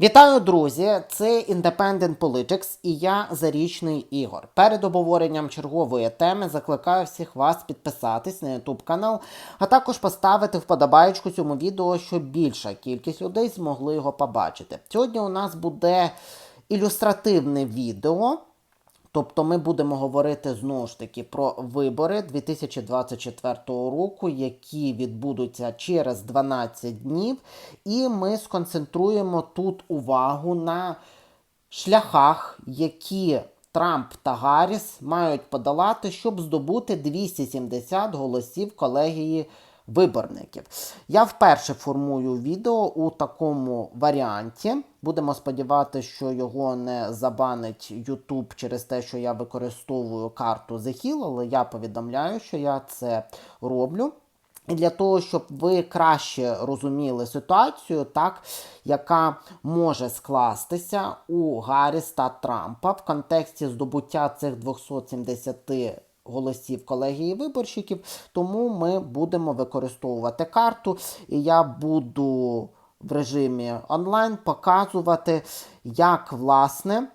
Вітаю, друзі! Це Independent Politics і я Зарічний Ігор. Перед обговоренням чергової теми закликаю всіх вас підписатись на YouTube канал, а також поставити вподобаєчку цьому відео, щоб більша кількість людей змогли його побачити. Сьогодні у нас буде ілюстративне відео. Тобто ми будемо говорити знову ж таки про вибори 2024 року, які відбудуться через 12 днів. І ми сконцентруємо тут увагу на шляхах, які Трамп та Гарріс мають подолати, щоб здобути 270 голосів колегії виборників. Я вперше формую відео у такому варіанті. Будемо сподіватися, що його не забанить YouTube через те, що я використовую карту The Hill, але я повідомляю, що я це роблю. І для того, щоб ви краще розуміли ситуацію, так, яка може скластися у Гарріс та Трампа в контексті здобуття цих 270 голосів колегії виборщиків, тому ми будемо використовувати карту, і я буду в режимі онлайн показувати, як власне.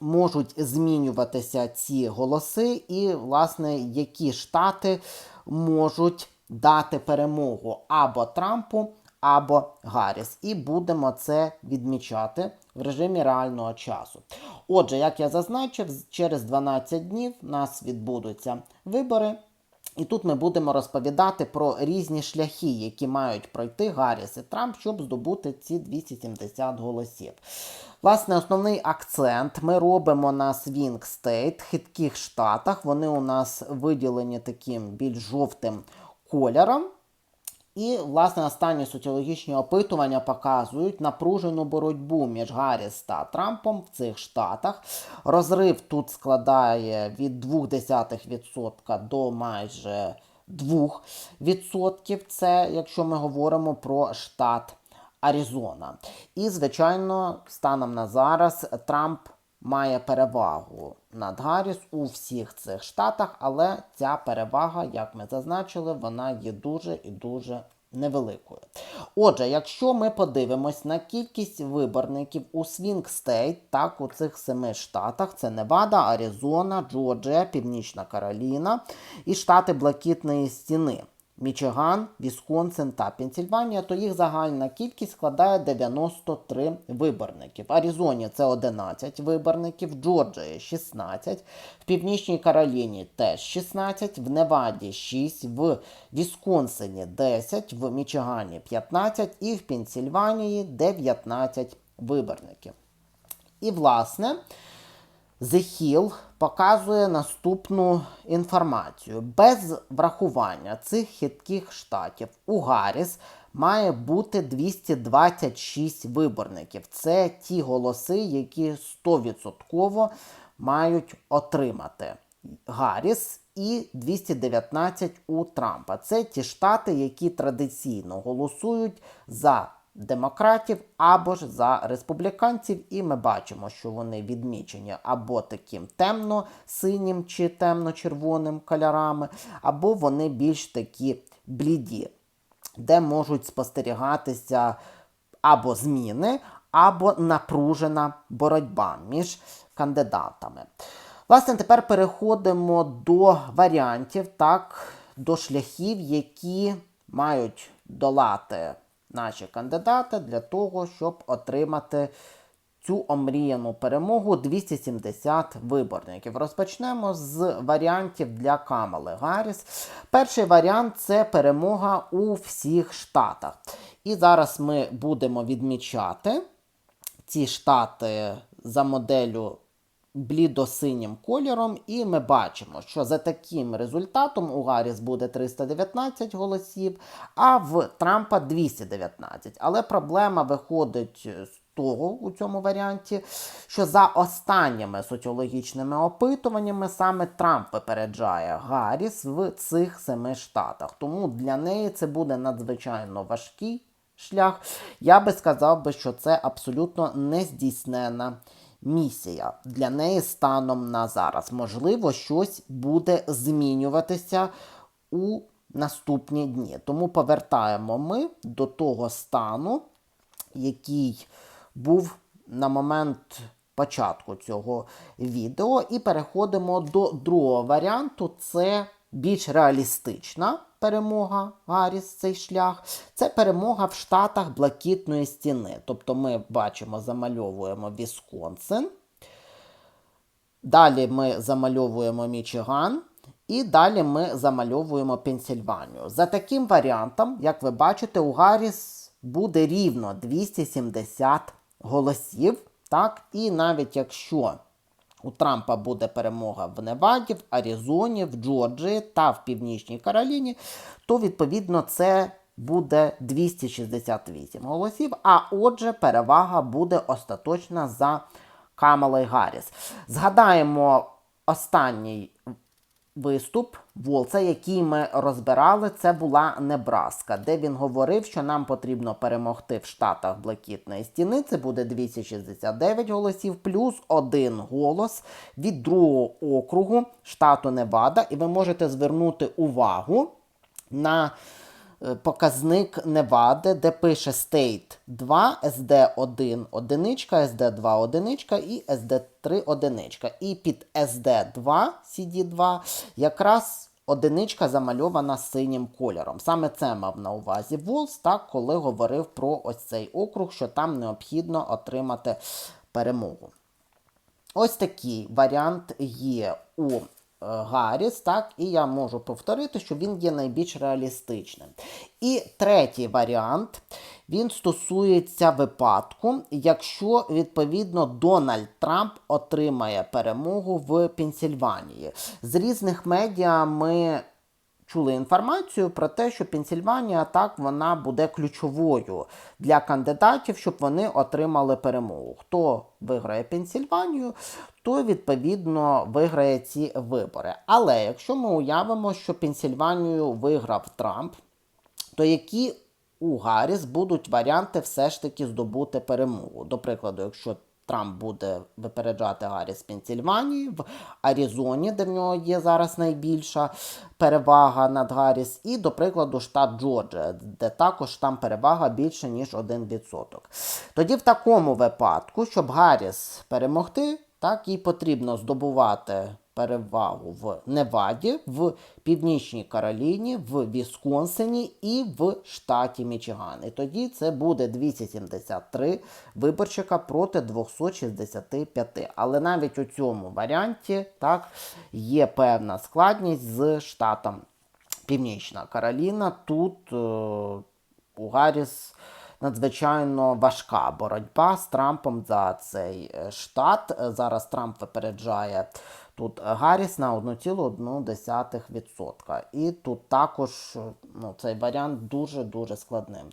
Можуть змінюватися ці голоси, і, власне, які штати можуть дати перемогу або Трампу, або Гарріс. І будемо це відмічати в режимі реального часу. Отже, як я зазначив, через 12 днів у нас відбудуться вибори. І тут ми будемо розповідати про різні шляхи, які мають пройти Гарріс і Трамп, щоб здобути ці 270 голосів. Власне, основний акцент ми робимо на Swing State, хитких штатах. Вони у нас виділені таким більш жовтим кольором. І, власне, останні соціологічні опитування показують напружену боротьбу між Гарріс та Трампом в цих штатах. Розрив тут складає від 0,2% до майже 2%. Це якщо ми говоримо про штат Аризона. І, звичайно, станом на зараз Трамп має перевагу над Гарріс у всіх цих штатах, але ця перевага, як ми зазначили, вона є дуже і дуже невеликою. Отже, якщо ми подивимось на кількість виборників у Свінг Стейт, так у цих семи штатах: це Невада, Аризона, Джорджія, Північна Кароліна і штати Блакитної стіни. Мічиган, Вісконсин та Пенсільванія, то їх загальна кількість складає 93 виборники. В Аризоні це 11 виборників, в Джорджії 16, в Північній Кароліні теж 16, в Неваді 6, в Вісконсині 10, в Мічигані 15 і в Пенсільванії 19 виборників. І, власне, The Hill показує наступну інформацію. Без врахування цих хитких штатів у Гарріс має бути 226 виборників. Це ті голоси, які 100% мають отримати Гарріс і 219 у Трампа. Це ті штати, які традиційно голосують за демократів або ж за республіканців, і ми бачимо, що вони відмічені або таким темно-синім чи темно-червоним кольорами, або вони більш такі бліді, де можуть спостерігатися або зміни, або напружена боротьба між кандидатами. Власне, тепер переходимо до варіантів, так, до шляхів, які мають долати наші кандидати для того, щоб отримати цю омріяну перемогу 270 виборників. Розпочнемо з варіантів для Камали Гарріс. Перший варіант це перемога у всіх штатах. І зараз ми будемо відмічати ці штати за моделлю блідосинім кольором, і ми бачимо, що за таким результатом у Гарріс буде 319 голосів, а в Трампа 219. Але проблема виходить з того у цьому варіанті, що за останніми соціологічними опитуваннями саме Трамп випереджає Гарріс в цих семи штатах. Тому для неї це буде надзвичайно важкий шлях. Я би сказав би, що це абсолютно нездійснена місія для неї станом на зараз. Можливо, щось буде змінюватися у наступні дні. Тому повертаємо ми до того стану, який був на момент початку цього відео. І переходимо до другого варіанту. Це більш реалістична перемога Гарріс, цей шлях. Це перемога в Штатах Блакитної стіни. Тобто ми бачимо, замальовуємо Вісконсин. Далі ми замальовуємо Мічиган. І далі ми замальовуємо Пенсільванію. За таким варіантом, як ви бачите, у Гарріс буде рівно 270 голосів. Так? І навіть якщо у Трампа буде перемога в Неваді, в Аризоні, в Джорджії та в Північній Кароліні, то відповідно це буде 268 голосів. А отже, перевага буде остаточна за Камалою Гарріс. Згадаємо останній виступ Волца, який ми розбирали, це була Небраска, де він говорив, що нам потрібно перемогти в Штатах Блакитної стіни. Це буде 269 голосів, плюс один голос від другого округу штату Невада. І ви можете звернути увагу на показник Невади, де пише State 2, SD1 одиничка, SD2 одиничка і SD3 одиничка. І під SD2, CD2 якраз одиничка замальована синім кольором. Саме це мав на увазі Волс, так, коли говорив про ось цей округ, що там необхідно отримати перемогу. Ось такий варіант є у е, Гарріс, так, і я можу повторити, що він є найбільш реалістичним. І третій варіант він стосується випадку, якщо відповідно Дональд Трамп отримає перемогу в Пенсільванії. З різних медіа ми чули інформацію про те, що Пенсільванія так вона буде ключовою для кандидатів, щоб вони отримали перемогу. Хто виграє Пенсільванію, то відповідно виграє ці вибори. Але якщо ми уявимо, що Пенсільванію виграв Трамп, то які у Гарріс будуть варіанти все ж таки здобути перемогу? До прикладу, якщо Трамп буде випереджати Гарріс в Пенсільванії, в Аризоні, де в нього є зараз найбільша перевага над Гарріс, і, до прикладу, штат Джорджія, де також там перевага більше, ніж 1%. Тоді в такому випадку, щоб Гарріс перемогти, так їй потрібно здобувати перевагу в Неваді, в Північній Кароліні, в Вісконсині і в штаті Мічиган. І тоді це буде 273 виборчика проти 265. Але навіть у цьому варіанті так, є певна складність з штатом Північна Кароліна. Тут е, у Гарріс надзвичайно важка боротьба з Трампом за цей е, штат. Зараз Трамп випереджає тут Гарріс на 1,1%. І тут також ну, цей варіант дуже-дуже складним.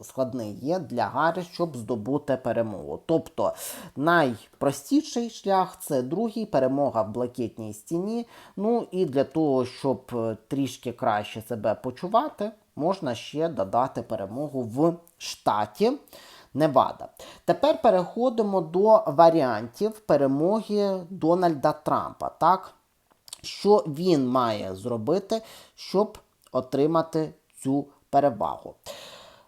Складний є для Гарріс, щоб здобути перемогу. Тобто найпростіший шлях це другий перемога в блакитній стіні. Ну і для того, щоб е, трішки краще себе почувати, можна ще додати перемогу в штаті Невада. Тепер переходимо до варіантів перемоги Дональда Трампа. Так? Що він має зробити, щоб отримати цю перевагу?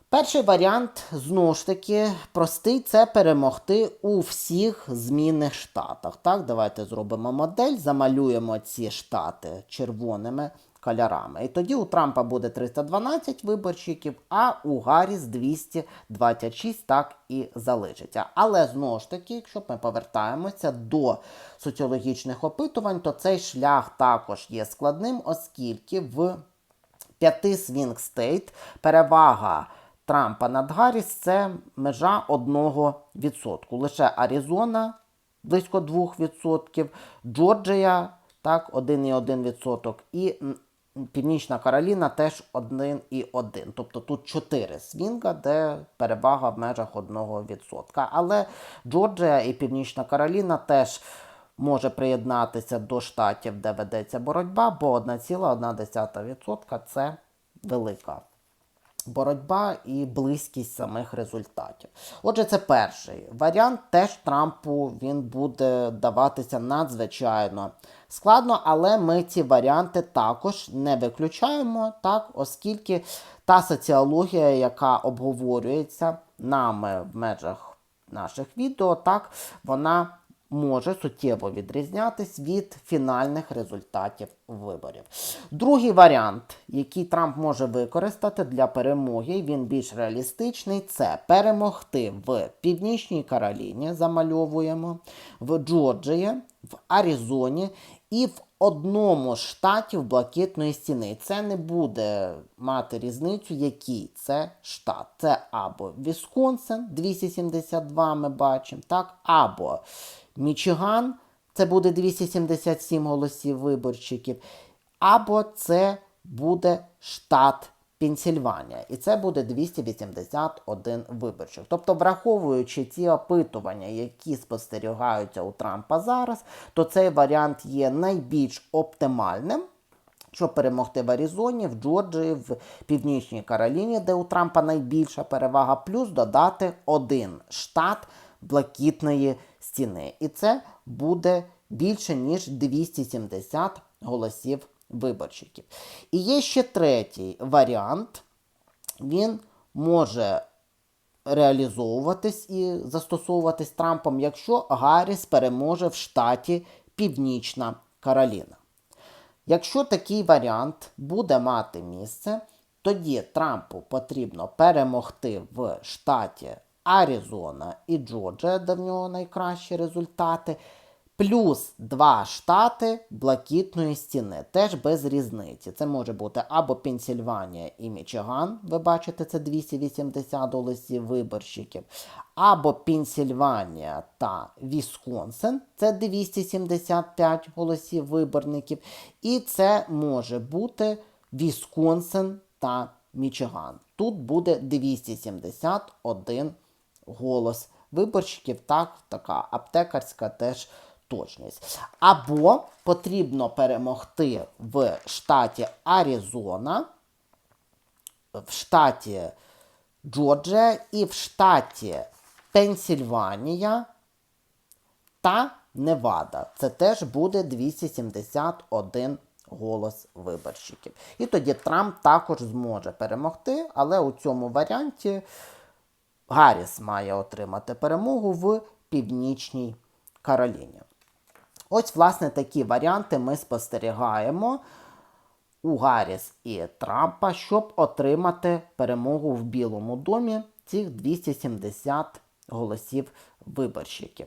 Перший варіант, знову ж таки, простий це перемогти у всіх змінних штатах. Так, Давайте зробимо модель, замалюємо ці штати червоними кольорами. І тоді у Трампа буде 312 виборчиків, а у Гарріс 226 так і залишиться. Але знову ж таки, якщо ми повертаємося до соціологічних опитувань, то цей шлях також є складним, оскільки в п'яти свінг стейт перевага. Трампа над Гарріс це межа 1%. Лише Аризона близько 2%, Джорджія так, 1,1%. І Північна Кароліна теж 1,1. Тобто тут 4 свінга, де перевага в межах 1%. Але Джорджія і Північна Кароліна теж може приєднатися до штатів, де ведеться боротьба, бо 1,1% це велика боротьба і близькість самих результатів. Отже, це перший варіант. Теж Трампу він буде даватися надзвичайно складно, але ми ці варіанти також не виключаємо, так, оскільки та соціологія, яка обговорюється нами в межах наших відео, так вона може суттєво відрізнятись від фінальних результатів виборів. Другий варіант, який Трамп може використати для перемоги, він більш реалістичний, це перемогти в Північній Кароліні, замальовуємо, в Джорджії, в Аризоні і в одному з штатів блакитної стіни. Це не буде мати різницю, який це штат. Це або Вісконсин 272 ми бачимо, так, або Мічиган, це буде 277 голосів виборчиків, або це буде штат Пенсільванія, і це буде 281 виборчих. Тобто, враховуючи ці опитування, які спостерігаються у Трампа зараз, то цей варіант є найбільш оптимальним. Щоб перемогти в Аризоні, в Джорджії, в Північній Кароліні, де у Трампа найбільша перевага, плюс додати один штат блакитної стіни. І це буде більше, ніж 270 голосів виборчиків. І є ще третій варіант. Він може реалізовуватись і застосовуватись Трампом, якщо Гарріс переможе в штаті Північна Кароліна. Якщо такий варіант буде мати місце, тоді Трампу потрібно перемогти в штаті Аризона і Джорджія, де в нього найкращі результати, плюс два штати блакитної стіни, теж без різниці. Це може бути або Пенсільванія і Мічиган, ви бачите, це 280 голосів виборщиків, або Пенсільванія та Вісконсин, це 275 голосів виборників. І це може бути Вісконсин та Мічиган. Тут буде 271 голос виборщиків, так, така аптекарська теж точність. Або потрібно перемогти в штаті Аризона, в штаті Джорджія і в штаті Пенсільванія та Невада. Це теж буде 271 голос виборщиків. І тоді Трамп також зможе перемогти, але у цьому варіанті Гарріс має отримати перемогу в Північній Кароліні. Ось, власне, такі варіанти ми спостерігаємо у Гарріс і Трампа, щоб отримати перемогу в Білому домі цих 270 голосів виборщиків.